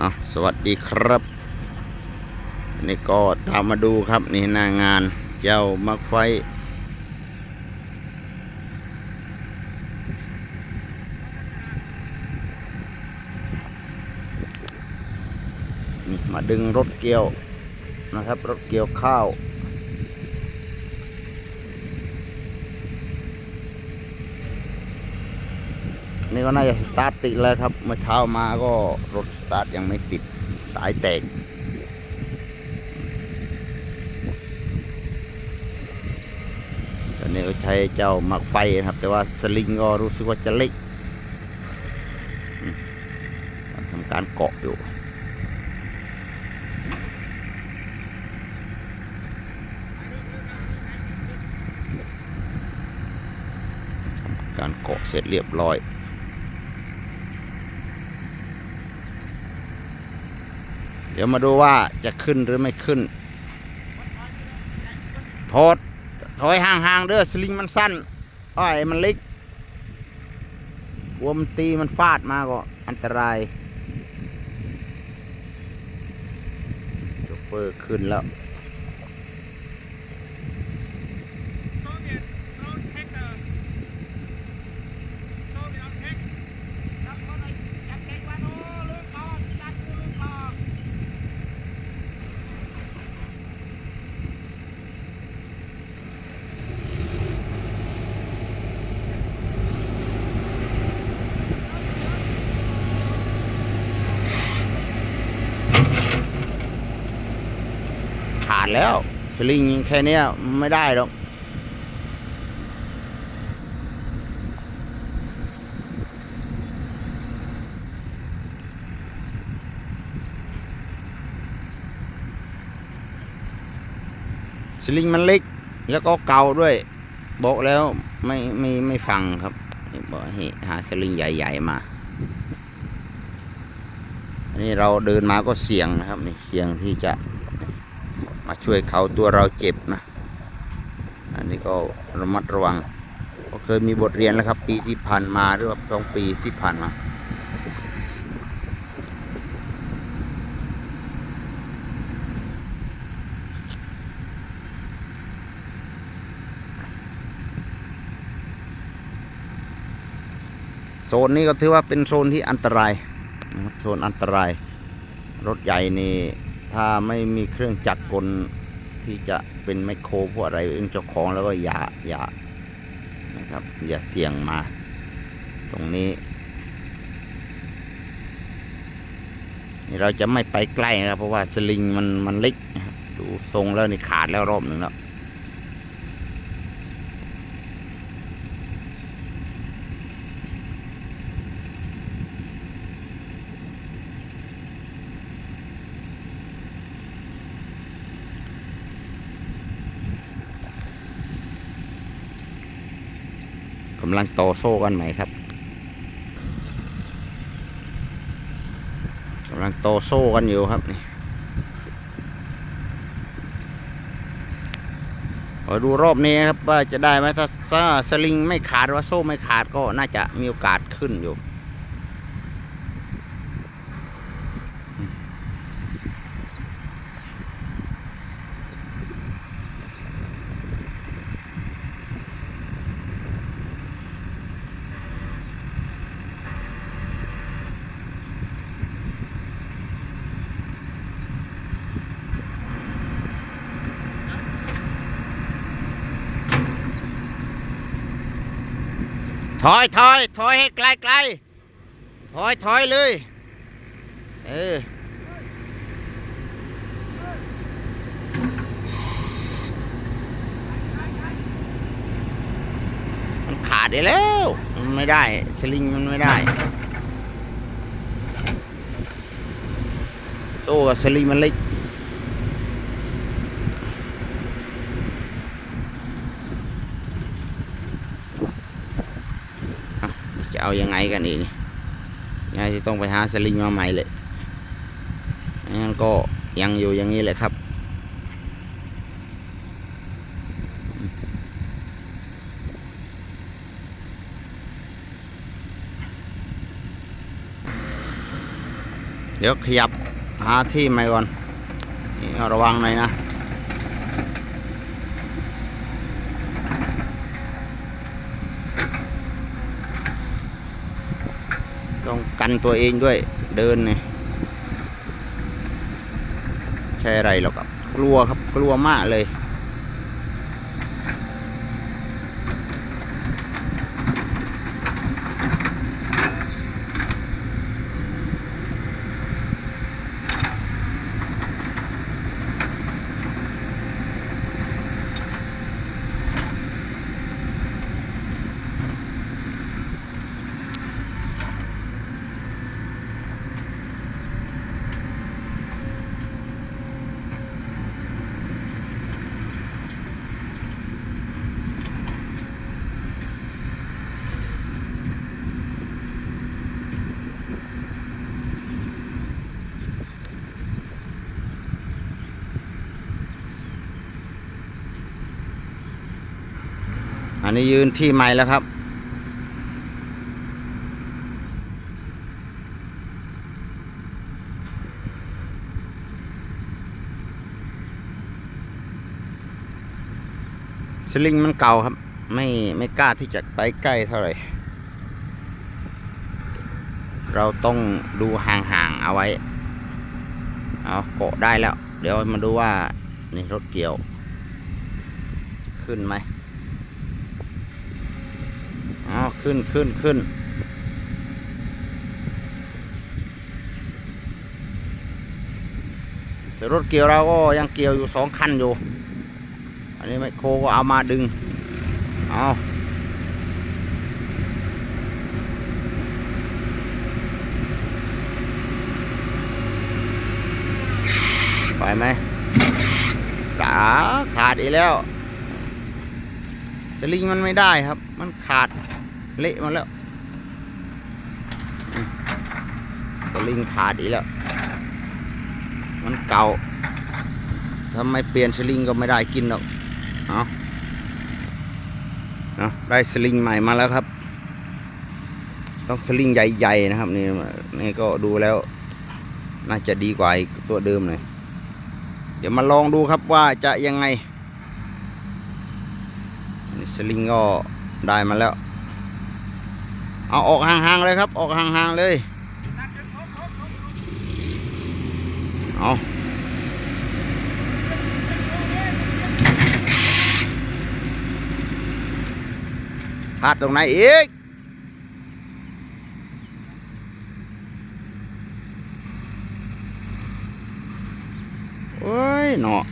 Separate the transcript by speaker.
Speaker 1: อะสวัสดีครับนี่ก็ตามมาดูครับนี่หน้างานเจ้ามักไฟ มาดึงรถเกี่ยวนะครับ รถเกี่ยวข้าว นี่ก็น่าจะสตาร์ทติดแล้วครับ เมื่อเช้ามาก็รถสตาร์ทยังไม่ติดสายแตกตอนนี้ก็ใช้เจ้าหมักไฟนะครับ แต่ว่าสลิงก็รู้สึกว่าจะเล็กทำการเกาะอยู่การเกาะเสร็จเรียบร้อย เดี๋ยวมาดูว่าจะขึ้นหรือไม่ขึ้นถอดถอยห่างๆเด้อสลิงมันสั้นอ้อยมันเล็กกลัวมันตีมันฟาดมาก็อันตรายโชเฟอร์ขึ้นแล้วาดแล้วสลิงแค่เนี้ยไม่ได้หรอกสลิงมันเล็ก แล้วก็เก่าด้วยบอกแล้วไม่ไม่ไม่ฟังครับบอกให้หาสลิงใหญ่ ๆ มา อันนี้เราเดินมาก็เสี่ยงนะครับนี่เสี่ยงที่จะ มาช่วยเขาตัวเราเจ็บนะ อันนี้ก็ระมัดระวังก็เคยมีบทเรียนแล้วครับ ปีที่ผ่านมาหรือว่าสองปีที่ผ่านมาโซนนี้ก็ถือว่าเป็นโซนที่อันตรายนะครับโซนอันตราย รถใหญ่นี่ ถ้าไม่มีเครื่องจักรกลที่จะเป็นไมโครพวกอะไรเป็นเจ้าของแล้วก็อย่าอย่านะครับอย่าเสี่ยงมา ตรงนี้นี่เราจะไม่ไปใกล้นะครับเพราะว่าสลิงมันมันเล็กดูทรงแล้วนี่ขาดแล้วรอบหนึ่งแล้วำลังต่อโซ่กันไหมครับกำลังต่อโซ่กันอยู่ครับนี่ขอดูรอบนี้ครับว่าจะได้ไหมถ้าสลิงไม่ขาดว่าโซ่ไม่ขาดก็น่าจะมีโอกาสขึ้นอยู่ ถอยถอยถอยให้ไกลไกลถอยถอยเลย เออมันขาดไปแล้วมันไม่ได้สลิงมันไม่ได้โซ่กับสลิงมันเล็ก จะ เอายังไงกันอีกยังไงที่ต้องไปหาสลิงมาใหม่เลยงั้นก็ยังอยู่อย่างนี้เลยครับ เดี๋ยวขยับหาที่ใหม่ก่อนระวังหน่อยนะ ต้องกันตัวเองด้วยเดินเนี่ยใช่อะไรหรอกครับ กลัวครับกลัวมากเลย นนี้ยืนที่ใหม่แล้วครับ สลิงมันเก่าครับ ไม่ไม่กล้าที่จะไปใกล้เท่าไหร่เราต้องดูห่างๆเอาไว้ เอาเกาะได้แล้ว เดี๋ยวมาดูว่า นี่รถเกี่ยว ขึ้นไหม อ๋อ ขึ้นขึ้นขึ้นแต่รถเกี่ยวเราก็ยังเกี่ยวอยู่สองคันอยู่ อันนี้ไมโครก็เอามาดึง เอาไปไหมขาขาดอีกแล้วสลิงมันไม่ได้ครับ มันขาด เละมาแล้วสลิงขาดอีกแล้ว มันเก่าทำไมเปลี่ยนสลิงก็ไม่ได้กินหรอกเอาเอาได้สลิงใหม่มาแล้วครับ ต้องสลิงใหญ่ๆนะครับนี่นี่ก็ดูแล้ว น่าจะดีกว่าตัวเดิมหน่อยเดี๋ยวมาลองดูครับว่าจะยังไงสลิงก็ได้มาแล้ว เอาออกห่างๆเลยครับ ออกห่างๆเลยเอาพลาดตรงไหนอีกโอ้ยเนาะ